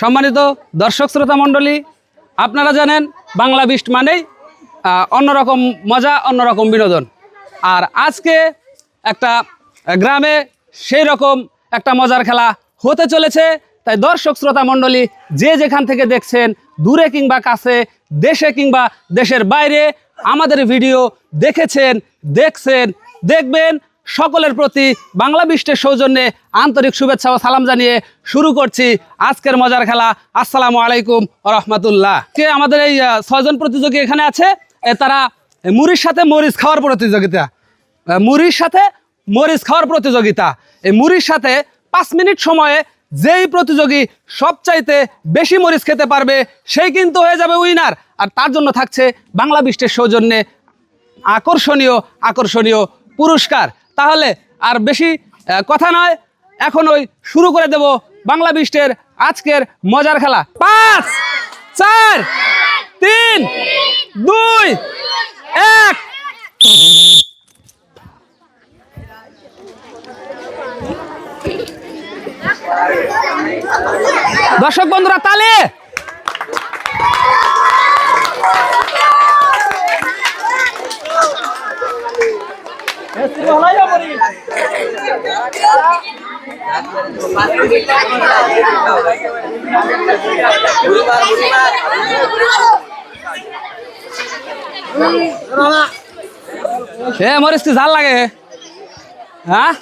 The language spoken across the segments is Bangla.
সম্মানিত দর্শক শ্রোতা মণ্ডলী, আপনারা জানেন বাংলা বিস্ট মানেই অন্যরকম মজা, অন্যরকম বিনোদন। আর আজকে একটা গ্রামে সেই রকম একটা মজার খেলা হতে চলেছে। তাই দর্শক শ্রোতা মণ্ডলী, যে যেখান থেকে দেখছেন, দূরে কিংবা কাছে, দেশে কিংবা দেশের বাইরে, আমাদের ভিডিও দেখেছেন, দেখছেন, দেখবেন। সকলের প্রতি বাংলা বিশ্বের সৌজন্যে আন্তরিক শুভেচ্ছা ও সালাম জানিয়ে শুরু করছি আজকের মজার খেলা। আসসালামু আলাইকুম রহমতুল্লাহ। কে আমাদের এই ছয়জন প্রতিযোগী এখানে আছে? তারা মুড়ির সাথে মরিচ খাওয়ার প্রতিযোগিতা। মুড়ির সাথে মরিচ খাওয়ার প্রতিযোগিতা। এই মুড়ির সাথে পাঁচ মিনিট সময়ে যেই প্রতিযোগী সবচাইতে বেশি মরিচ খেতে পারবে, সেই কিন্তু হয়ে যাবে উইনার। আর তার জন্য থাকছে বাংলা বিশ্বের সৌজন্যে আকর্ষণীয় আকর্ষণীয় পুরস্কার। তাহলে আর বেশি কথা নয়। এখন ওই শুরু করে দেব বাংলা বিষ্টের আজকের মজার খেলা। পাঁচ, চার, তিন, দুই, এক। দর্শক বন্ধুরা, তালে এ মরিস কি ঝাল লাগে হ্যাঁ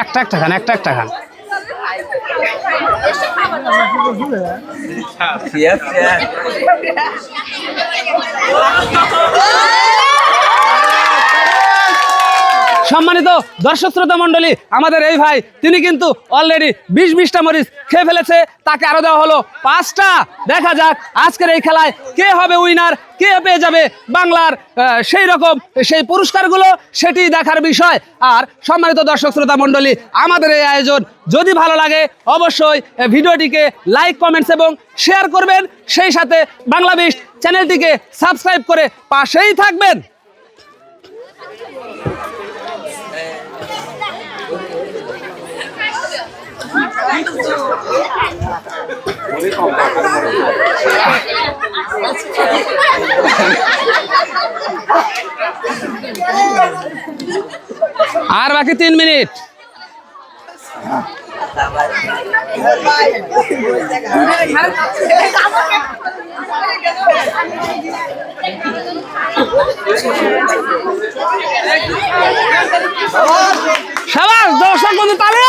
একটা একটা খান একটা একটা খান। সম্মানিত দর্শক শ্রোতা মণ্ডলী, আমাদের এই ভাই, তিনি কিন্তু অলরেডি বিশ বিশটা মরিচ খেয়ে ফেলেছে, তাকে আরও দেওয়া হলো পাঁচটা। দেখা যাক আজকের এই খেলায় কে হবে উইনার কে পেয়ে যাবে বাংলার সেই রকম সেই পুরস্কারগুলো, সেটি দেখার বিষয়। আর সম্মানিত দর্শক শ্রোতা মণ্ডলী, আমাদের এই আয়োজন যদি ভালো লাগে, অবশ্যই ভিডিওটিকে লাইক কমেন্টস এবং শেয়ার করবেন। সেই সাথে বাংলাদেশ চ্যানেলটিকে সাবস্ক্রাইব করে পাশেই থাকবেন। আর বাকি তিন মিনিট। সবার দর্শক বন্ধু তালে!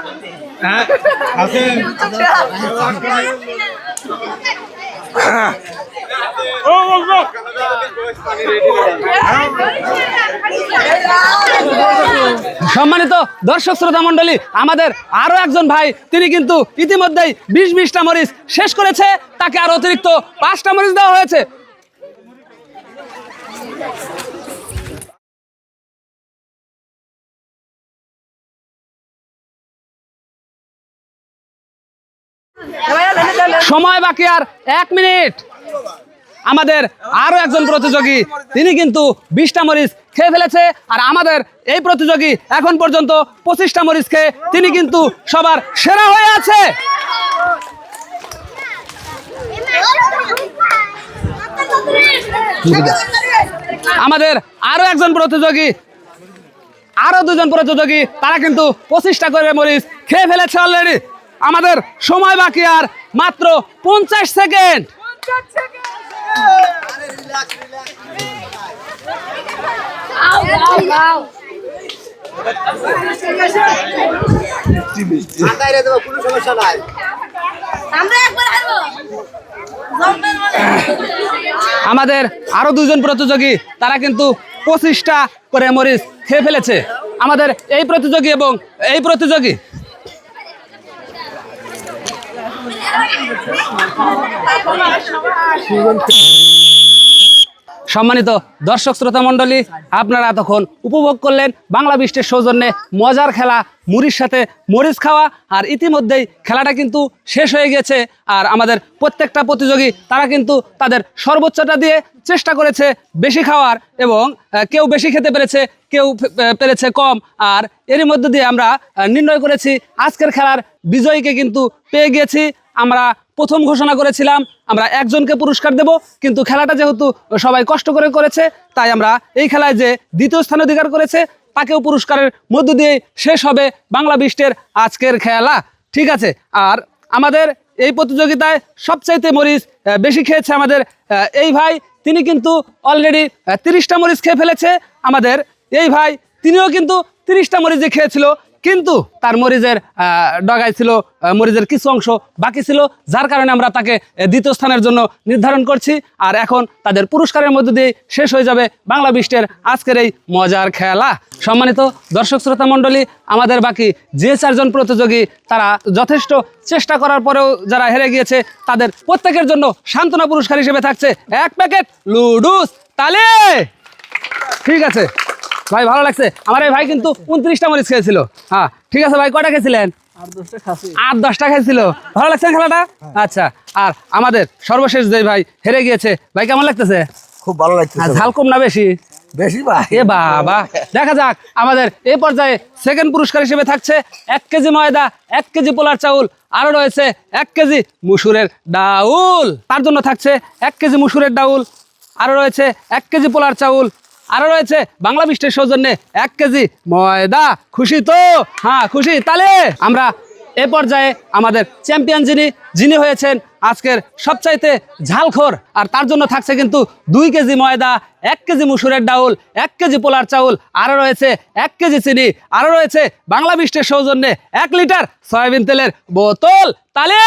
সম্মানিত দর্শক শ্রোতা মণ্ডলী আমাদের আরও একজন ভাই তিনি কিন্তু ইতিমধ্যেই বিশ বিশটা মরিচ শেষ করেছে। তাকে আর অতিরিক্ত পাঁচটা মরিচ দেওয়া হয়েছে। সময় বাকি আর এক মিনিট। আমাদের আরও একজন প্রতিযোগী, তিনি কিন্তু বিশটা মরিচ খেয়ে ফেলেছে আর আমাদের এই প্রতিযোগী এখন পর্যন্ত পঁচিশটা মরিচ খেয়ে তিনি কিন্তু সবার সেরা হয়ে আছে। আমাদের আরও একজন প্রতিযোগী আরও দুজন প্রতিযোগী, তারা কিন্তু পঁচিশটা করে মরিচ খেয়ে ফেলেছে অলরেডি আমাদের সময় বাকি আর মাত্র পঞ্চাশ সেকেন্ড। আমাদের আরও দুজন প্রতিযোগী, তারা কিন্তু পঁচিশটা করে মরিচ খেয়ে ফেলেছে। আমাদের এই প্রতিযোগী এবং এই প্রতিযোগী সম্মানিত দর্শক শ্রোতা মণ্ডলী, আপনারা তখন উপভোগ করলেন বাংলা বৃষ্টির সৌজন্যে মজার খেলা, মুড়ির সাথে মরিচ খাওয়া, আর ইতিমধ্যেই খেলাটা কিন্তু শেষ হয়ে গেছে। আর আমাদের প্রত্যেকটা প্রতিযোগী, তারা কিন্তু তাদের সর্বোচ্চটা দিয়ে চেষ্টা করেছে বেশি খাওয়ার এবং কেউ বেশি খেতে পেরেছে, কেউ পেরেছে কম। আর এরই মধ্যে দিয়ে আমরা নির্ণয় করেছি, আজকের খেলার বিজয়ীকে কিন্তু পেয়ে গিয়েছি আমরা প্রথম ঘোষণা করেছিলাম, আমরা একজনকে পুরস্কার দেব, কিন্তু খেলাটা যেহেতু সবাই কষ্ট করে করেছে, তাই আমরা এই খেলায় যে দ্বিতীয় স্থান অধিকার করেছে, তাকেও পুরস্কারের মধ্য দিয়ে শেষ হবে বাংলা বিষ্টের আজকের খেলা। ঠিক আছে, আর আমাদের এই প্রতিযোগিতায় সবচাইতে মরিচ বেশি খেয়েছে আমাদের এই ভাই, তিনি কিন্তু অলরেডি তিরিশটা মরিচ খেয়ে ফেলেছে। আমাদের এই ভাই, তিনিও কিন্তু তিরিশটা মরিচে খেয়েছিল। কিন্তু তার মরিচের ডগায় ছিল আহ, মরিচের কিছু অংশ বাকি ছিল যার কারণে আমরা তাকে দ্বিতীয় স্থানের জন্য নির্ধারণ করছি। আর এখন তাদের পুরস্কারের মধ্য দিয়ে শেষ হয়ে যাবে বাংলা বিষ্টের আজকের এই মজার খেলা। সম্মানিত দর্শক শ্রোতা মণ্ডলী আমাদের বাকি যে চারজন প্রতিযোগী তারা যথেষ্ট চেষ্টা করার পরেও যারা হেরে গিয়েছে তাদের প্রত্যেকের জন্য সান্ত্বনা পুরস্কার হিসেবে থাকছে এক প্যাকেট লুডুস তালে। ঠিক আছে। ভাই ভালো লাগছে। আমার এই ভাই কিন্তু উনত্রিশটা মরিচ খেয়েছিল। হ্যাঁ ঠিক আছে ভাই কটা খেয়েছিলেন? আট দশটা খেয়েছিল। ভালো লাগছে না খেলাটা? আচ্ছা আর আমাদের সর্বশেষ যে ভাই হেরে গিয়েছে ভাই কেমন লাগতেছে? খুব ভালো লাগছে ঝাল কম না বেশি? বেশি ভাই। এ বাবা দেখা যাক আমাদের এই পর্যায়ে সেকেন্ড পুরস্কার হিসেবে থাকছে এক কেজি ময়দা এক কেজি পোলার চাউল আরও রয়েছে এক কেজি মুসুরের ডাউল। তার জন্য থাকছে এক কেজি মুসুরের ডাউল আরও রয়েছে এক কেজি পোলার চাউল আরও রয়েছে বাংলা মিষ্টির সৌজন্যে এক কেজি ময়দা। খুশি তো? হ্যাঁ খুশি। তাহলে আমরা এ পর্যায়ে আমাদের চ্যাম্পিয়ন যিনি যিনি হয়েছেন আজকের সবচাইতে ঝালখোর। আর তার জন্য থাকছে কিন্তু দুই কেজি ময়দা, এক কেজি মুসুরের ডাউল, এক কেজি পোলার চাউল আরও রয়েছে এক কেজি চিনি আরও রয়েছে বাংলা মিষ্টির সৌজন্যে এক লিটার সয়াবিন তেলের বোতল। তালে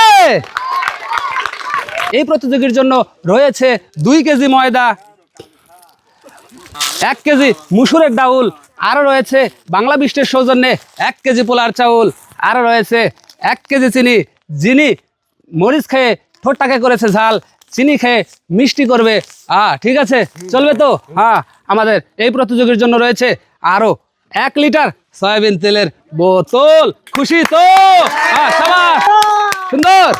এই প্রতিযোগীর জন্য রয়েছে দুই কেজি ময়দা এক কেজি মুসুরের ডাউল আরও রয়েছে বাংলা বৃষ্টির সৌজন্যে এক কেজি পোলার চাউল আরও রয়েছে এক কেজি চিনি। যিনি মরিচ খেয়ে ঠোঁটটাকে করেছে ঝাল, চিনি খেয়ে মিষ্টি করবে। হ্যাঁ ঠিক আছে, চলবে তো? হ্যাঁ আমাদের এই প্রতিযোগীর জন্য রয়েছে আরও এক লিটার সয়াবিন তেলের বোতল। খুশি তো? সুন্দর।